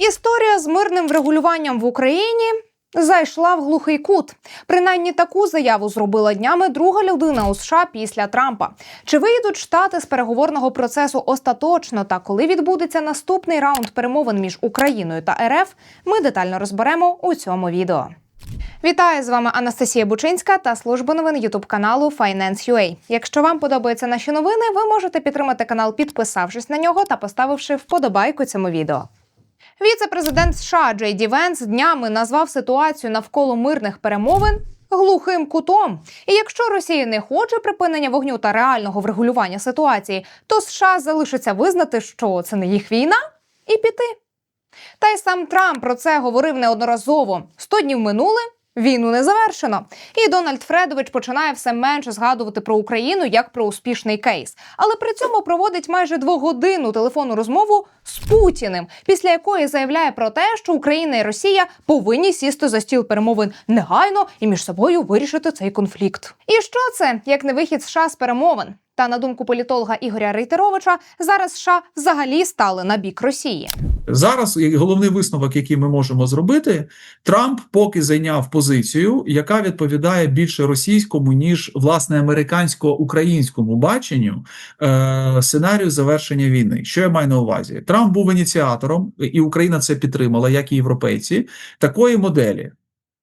Історія з мирним врегулюванням в Україні зайшла в глухий кут. Принаймні таку заяву зробила днями друга людина у США після Трампа. Чи вийдуть штати з переговорного процесу остаточно та коли відбудеться наступний раунд перемовин між Україною та РФ? Ми детально розберемо у цьому відео. Вітаю з вами Анастасія Бучинська та служба новин Ютуб каналу Finance.ua. Якщо вам подобаються наші новини, ви можете підтримати канал, підписавшись на нього та поставивши вподобайку цьому відео. Віце-президент США Джей Ді Венс днями назвав ситуацію навколо мирних перемовин глухим кутом. І якщо Росія не хоче припинення вогню та реального врегулювання ситуації, то США залишиться визнати, що це не їх війна, і піти. Та й сам Трамп про це говорив неодноразово. Сто днів минули. Війну не завершено, і Дональд Фредович починає все менше згадувати про Україну як про успішний кейс, але при цьому проводить майже двогодинну телефонну розмову з Путіним, після якої заявляє про те, що Україна і Росія повинні сісти за стіл перемовин негайно і між собою вирішити цей конфлікт. І що це як не вихід США з перемовин? Та на думку політолога Ігоря Рейтеровича, зараз США взагалі стали на бік Росії. Зараз головний висновок, який ми можемо зробити, Трамп поки зайняв позицію, яка відповідає більше російському ніж власне американсько-українському баченню е, сценарію завершення війни. Що я маю на увазі? Трамп був ініціатором, і Україна це підтримала, як і європейці, такої моделі: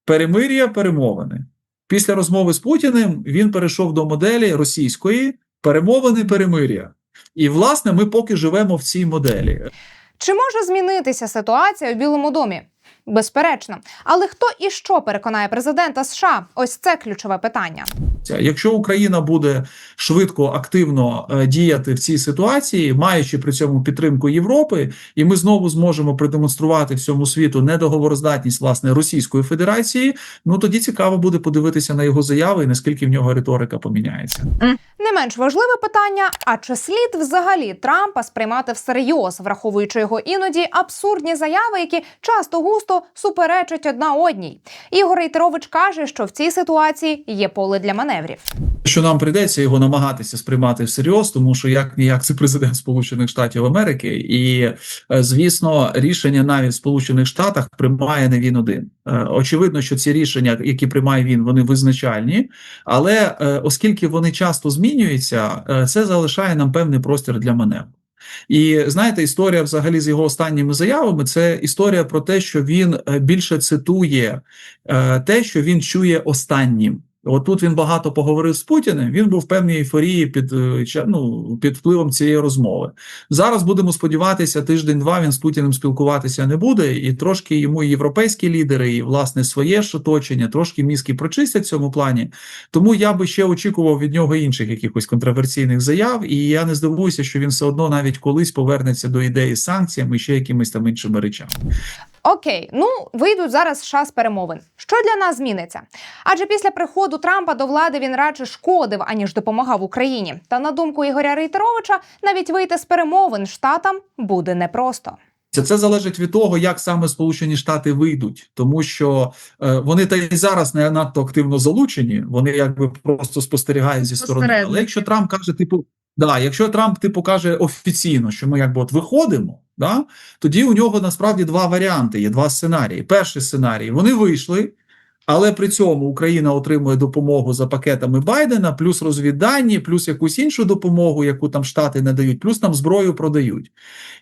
перемир'я, перемовини. Після розмови з Путіним він перейшов до моделі російської перемовини, перемир'я. І власне ми поки живемо в цій моделі. Чи може змінитися ситуація у Білому домі? Безперечно, але хто і що переконає президента США? Ось це ключове питання. Якщо Україна буде швидко активно е, діяти в цій ситуації, маючи при цьому підтримку Європи, і ми знову зможемо продемонструвати всьому світу недоговороздатність власне Російської Федерації, ну тоді цікаво буде подивитися на його заяви і наскільки в нього риторика поміняється. Не менш важливе питання: а чи слід взагалі Трампа сприймати всерйоз, враховуючи його іноді абсурдні заяви, які часто густо суперечать одна одній? Ігор Рейтерович каже, що в цій ситуації є поле для маневрів. Що нам прийдеться його намагатися сприймати всерйоз, тому що як ніяк це президент Сполучених Штатів Америки, і е, звісно, рішення навіть в Сполучених Штатах приймає не він один. Е, Очевидно, що ці рішення, які приймає він, вони визначальні, але е, оскільки вони часто змінюються, е, це залишає нам певний простір для маневру. І знаєте, історія взагалі з його останніми заявами це історія про те, що він е, більше цитує е, те, що він чує останнім. От тут він багато поговорив з Путіним. Він був в певній ейфорії під е, ну, під впливом цієї розмови. Зараз будемо сподіватися, тиждень-два він з Путіним спілкуватися не буде, і трошки йому європейські лідери, і власне своє ж оточення, трошки мізки прочистять в цьому плані. Тому я би ще очікував від нього інших якихось контроверсійних заяв, і я не здивуюся, що він все одно навіть колись повернеться до ідеї з санкціями ще якимись там іншими речами. Окей, ну вийдуть зараз США з перемовин. Що для нас зміниться? Адже після приходу Трампа до влади він радше шкодив, аніж допомагав Україні. Та на думку Ігоря Рейтеровича, навіть вийти з перемовин штатам буде непросто. Це, це залежить від того, як саме Сполучені Штати вийдуть, тому що е, вони та й зараз не надто активно залучені, вони якби просто спостерігають зі сторони. Але якщо Трамп каже, типу, да, якщо Трамп типу каже офіційно, що ми якби от виходимо, да, тоді у нього насправді два варіанти, є два сценарії. Перший сценарій вони вийшли. Але при цьому Україна отримує допомогу за пакетами Байдена, плюс розвіддані, плюс якусь іншу допомогу, яку там штати надають, плюс там зброю продають.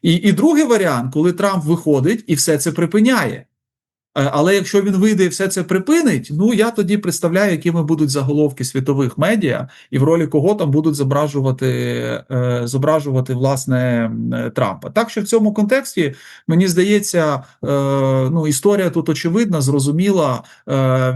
І, і другий варіант, коли Трамп виходить і все це припиняє. Е, Але якщо він вийде і все це припинить, ну я тоді представляю, якими будуть заголовки світових медіа, і в ролі кого там будуть зображувати, е, зображувати власне е, Трампа. Так що в цьому контексті мені здається, ну історія тут очевидна, зрозуміла.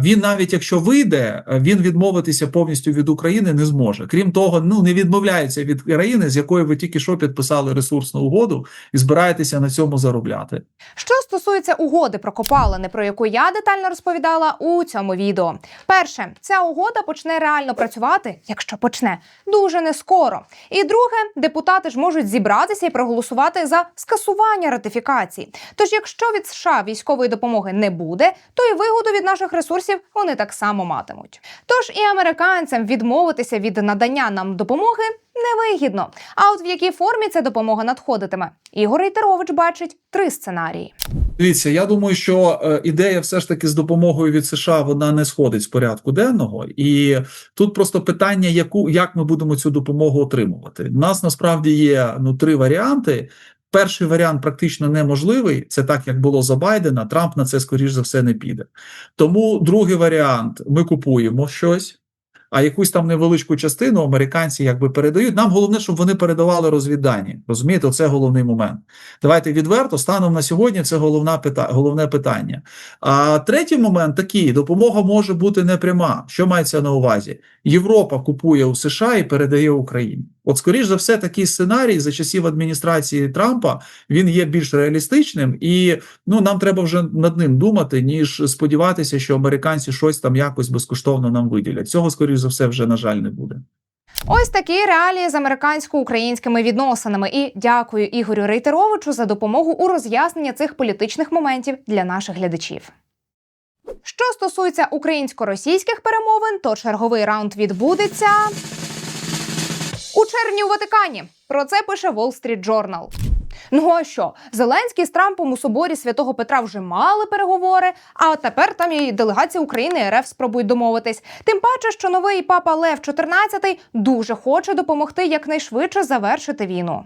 Він навіть якщо вийде, він відмовитися повністю від України не зможе. Крім того, ну не відмовляється від країни, з якою ви тільки що підписали ресурсну угоду і збираєтеся на цьому заробляти. Що стосується угоди про копалини, про яку я детально розповідала у цьому відео. Перше, ця угода почне реально працювати, якщо почне, дуже не скоро. І друге, депутати ж можуть зібратися і проголосувати за скасування ратифікації. Тож, якщо від США військової допомоги не буде, то і вигоду від наших ресурсів вони так само матимуть. Тож і американцям відмовитися від надання нам допомоги невигідно. А от в якій формі ця допомога надходитиме? Ігор Рейтерович бачить три сценарії. Дивіться, я думаю, що е, ідея все ж таки з допомогою від США вона не сходить з порядку денного, і тут просто питання, яку як ми будемо цю допомогу отримувати. У нас насправді є ну три варіанти. Перший варіант практично неможливий. Це так, як було за Байдена. Трамп на це скоріш за все не піде. Тому другий варіант: ми купуємо щось. А якусь там невеличку частину американці якби передають. Нам головне, щоб вони передавали розвіддані. Розумієте, це головний момент. Давайте відверто станом на сьогодні. Це головна пита, головне питання. А третій момент такий: допомога може бути непряма. Що мається на увазі? Європа купує у США і передає Україні. От, скоріш за все, такий сценарій за часів адміністрації Трампа він є більш реалістичним, і ну нам треба вже над ним думати, ніж сподіватися, що американці щось там якось безкоштовно нам виділять. Цього скоріш за все вже на жаль не буде. Ось такі реалії з американсько-українськими відносинами. І дякую Ігорю Рейтеровичу за допомогу у роз'ясненні цих політичних моментів для наших глядачів. Що стосується українсько-російських перемовин, то черговий раунд відбудеться у червні у Ватикані. Про це пише Wall Street Journal. Ну а що? Зеленський з Трампом у соборі святого Петра вже мали переговори, а тепер там і делегація України РФ спробують домовитись. Тим паче, що новий папа Лев 14 дуже хоче допомогти якнайшвидше завершити війну.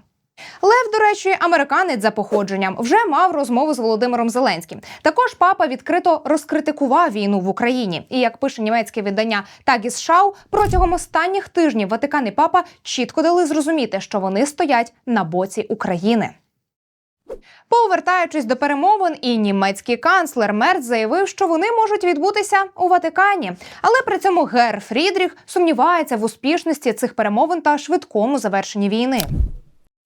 Лев, до речі, американець за походженням, вже мав розмову з Володимиром Зеленським. Також папа відкрито розкритикував війну в Україні. І як пише німецьке видання Тагісшау, протягом останніх тижнів Ватикан і папа чітко дали зрозуміти, що вони стоять на боці України. Повертаючись до перемовин, і німецький канцлер Мерц заявив, що вони можуть відбутися у Ватикані. Але при цьому Гер Фрідріх сумнівається в успішності цих перемовин та швидкому завершенні війни.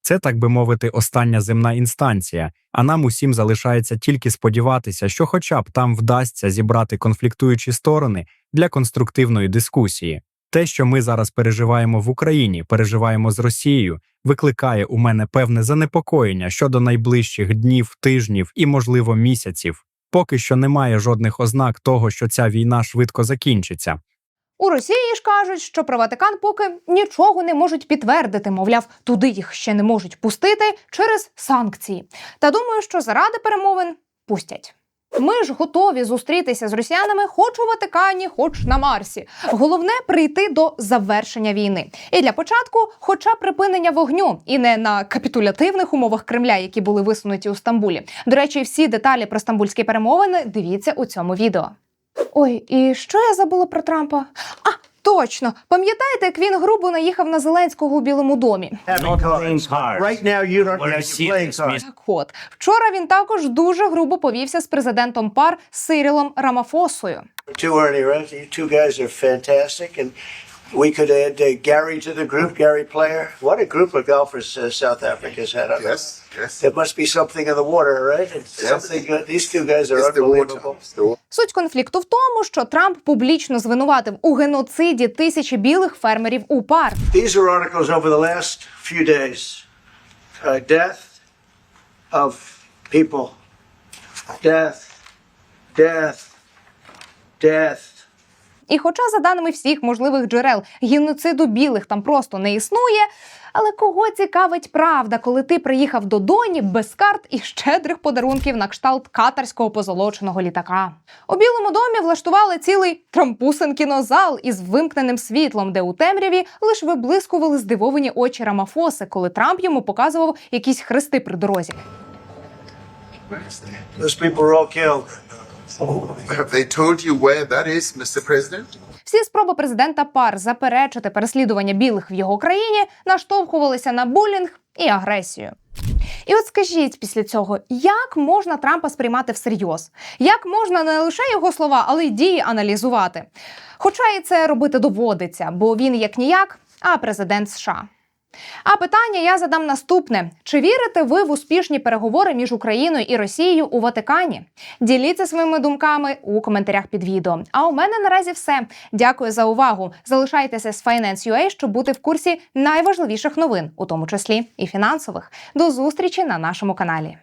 Це, так би мовити, остання земна інстанція, а нам усім залишається тільки сподіватися, що хоча б там вдасться зібрати конфліктуючі сторони для конструктивної дискусії. Те, що ми зараз переживаємо в Україні, переживаємо з Росією, викликає у мене певне занепокоєння щодо найближчих днів, тижнів і, можливо, місяців. Поки що немає жодних ознак того, що ця війна швидко закінчиться. У Росії ж кажуть, що про Ватикан поки нічого не можуть підтвердити, мовляв, туди їх ще не можуть пустити через санкції. Та думаю, що заради перемовин пустять. Ми ж готові зустрітися з росіянами хоч у Ватикані, хоч на Марсі. Головне прийти до завершення війни. І для початку, хоча припинення вогню, і не на капітулятивних умовах Кремля, які були висунуті у Стамбулі. До речі, всі деталі про стамбульські перемовини дивіться у цьому відео. Ой, і що я забула про Трампа? А, точно! Пам'ятаєте, як він грубо наїхав на Зеленського у Білому домі? Right now, you don't What I playing cards. Так от, вчора він також дуже грубо повівся з президентом пар Сирілом Рамафосою. Too early, right? You two guys are fantastic, and we could add uh, Gary to the group. Gary Player. What a group of golfers uh, South Africa's had. Yes, yes. There must be something in the water, right? It's Yes. Something. Uh, these two guys are It's the water. unbelievable. It's the water. Суть конфлікту в тому, що Трамп публічно звинуватив у геноциді тисячі білих фермерів у пар. These are articles over the last few days. Uh, death of people. Death. Death. Death. І хоча, за даними всіх можливих джерел, геноциду білих там просто не існує. Але кого цікавить правда, коли ти приїхав до Доні без карт і щедрих подарунків на кшталт катарського позолоченого літака? У Білому домі влаштували цілий трампусин кінозал із вимкненим світлом, де у темряві лише виблискували здивовані очі Рамафоси, коли Трамп йому показував якісь хрести при дорозі. Those people were all killed. Have they? Всі спроби президента пар заперечити переслідування білих в його країні наштовхувалися на булінг і агресію. І от скажіть після цього, як можна Трампа сприймати всерйоз? Як можна не лише його слова, але й дії аналізувати? Хоча і це робити доводиться, бо він як ніяк, а президент США. А питання я задам наступне: чи вірите ви в успішні переговори між Україною і Росією у Ватикані? Діліться своїми думками у коментарях під відео. А у мене наразі все. Дякую за увагу. Залишайтеся з Finance.ua, щоб бути в курсі найважливіших новин, у тому числі і фінансових. До зустрічі на нашому каналі.